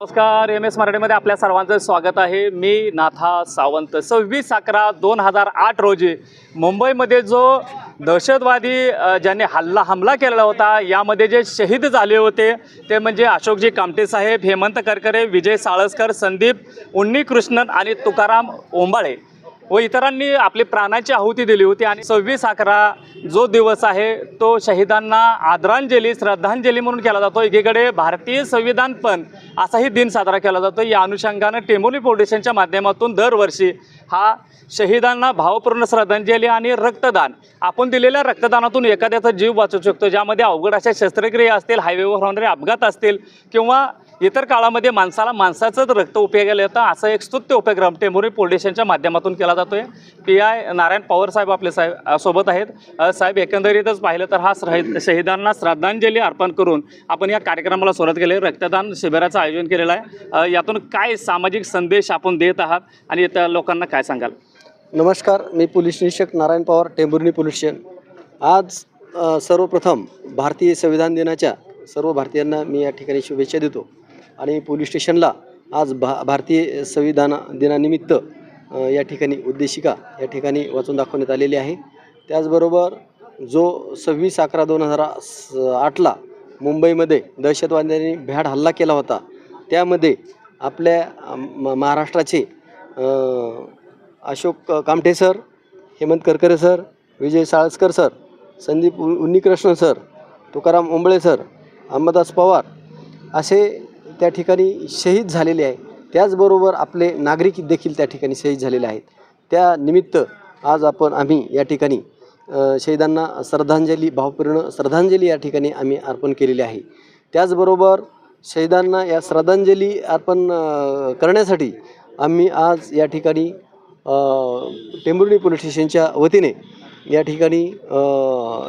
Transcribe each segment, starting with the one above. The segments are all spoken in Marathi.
नमस्कार एम एस मराठीमध्ये आपल्या सर्वांचं स्वागत आहे. मी नाथा सावंत. सव्वीस अकरा दोन हजार आठ रोजी मुंबईमध्ये जो दहशतवादी ज्यांनी हल्ला हमला केलेला होता यामध्ये जे शहीद झाले होते ते म्हणजे अशोकजी कामटे साहेब हेमंत करकरे विजय साळसकर संदीप उन्नी कृष्णन आणि तुकाराम ओंबाळे. व इतरांनी आपली प्राणाची आहुती दिली होती आणि सव्वीस अकरा जो दिवस आहे तो शहीदांना आदरांजली श्रद्धांजली म्हणून केला जातो. एकीकडे भारतीय संविधान पण असाही दिन साजरा केला जातो. या अनुषंगानं टेंबोली फाउंडेशनच्या माध्यमातून दरवर्षी हा शहीदांना भावपूर्ण श्रद्धांजली आणि रक्तदान आपण दिलेल्या रक्तदानातून एखाद्याचा जीव वाचू शकतो. ज्यामध्ये अवघड अशा शस्त्रक्रिया असतील हायवेवर होणारे अपघात असतील किंवा इतर काळामध्ये माणसाला माणसाचंच रक्त उपयोगाला येतं. असं एक स्तुत्य उपक्रम टेंभुरी फाउंडेशनच्या माध्यमातून केला जातो आहे पी आय नारायण पवार साहेब आपले साहेब सोबत आहेत. साहेब एकंदरीतच पाहिलं तर हा शहीद शहीदांना श्रद्धांजली अर्पण करून आपण या कार्यक्रमाला सुरुवात केली. रक्तदान शिबिराचं आयोजन केलेलं आहे. यातून काय सामाजिक संदेश आपण देत आहात आणि त्या लोकांना काय सांगाल? नमस्कार मी पोलीस निरीक्षक नारायण पवार टेंभुर्णी पोलीस स्टेशन. आज सर्वप्रथम भारतीय संविधान दिनाच्या सर्व भारतीयांना मी या ठिकाणी शुभेच्छा देतो. आणि पोलीस स्टेशनला आज भा भारतीय संविधान दिनानिमित्त या ठिकाणी उद्देशिका या ठिकाणी वाचून दाखवण्यात आलेली आहे. त्याचबरोबर जो सव्वीस अकरा दोन हजार आठला मुंबईमध्ये दहशतवाद्यांनी भ्याड हल्ला केला होता त्यामध्ये आपल्या म- महाराष्ट्राचे Ashok Kamthe sir Hemant Karkare sir Vijay Salaskar sir Sandeep Unnikrishnan sir Tukaram Ombale sir अहमदास Pawar असे त्या ठिकाणी शहीद झालेले आहे. त्याचबरोबर आपले नागरिक देखील त्या ठिकाणी शहीद झालेले आहेत. त्या निमित्त आज आपण आम्ही या ठिकाणी शहीदांना श्रद्धांजली भावपूर्ण श्रद्धांजली या ठिकाणी आम्ही अर्पण केलेली आहे. त्याचबरोबर शहीदांना या श्रद्धांजली अर्पण करण्यासाठी आम्ही आज या ठिकाणी टेंबुर्णी टेंभुर्णी पोलीस स्टेशनच्या वतीने या ठिकाणी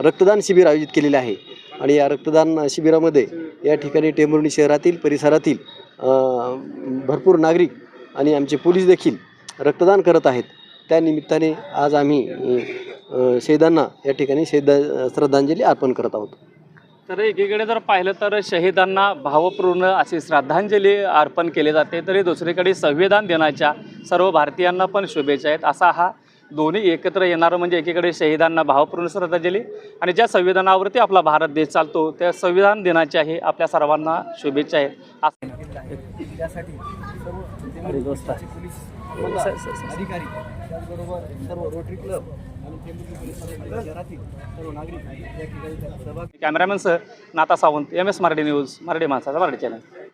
रक्तदान शिबिर आयोजित केलेले आहे. आणि या रक्तदान शिबिरामध्ये या ठिकाणी टेंभुर्णी शहरातील परिसरातील भरपूर नागरिक आणि आमचे पोलीस देखील रक्तदान करत आहेत. त्या निमित्ताने आज आम्ही शहीदांना या ठिकाणी शहीद श्रद्धांजली अर्पण करत आहोत. तर एकीकडे जर पाहिलं तर शहीदांना भावपूर्ण अशी श्रद्धांजली अर्पण केली जाते तरी दुसरीकडे संविधान दिनाच्या सर्व भारतीयांना पण शुभेच्छा आहेत. असा हा दोन्ही एकत्र येणारं म्हणजे एकीकडे शहीदांना भावपूर्ण श्रद्धांजली आणि ज्या संविधानावरती आपला भारत देश चालतो त्या संविधान दिनाच्याही आपल्या सर्वांना शुभेच्छा आहेत. अधिकारी त्याचबरोबर सर्व रोटरी क्लब आणि कॅमेरामॅन सह Nata Sawant M S Marathi news Marathi माणसाचा मराठी चॅनल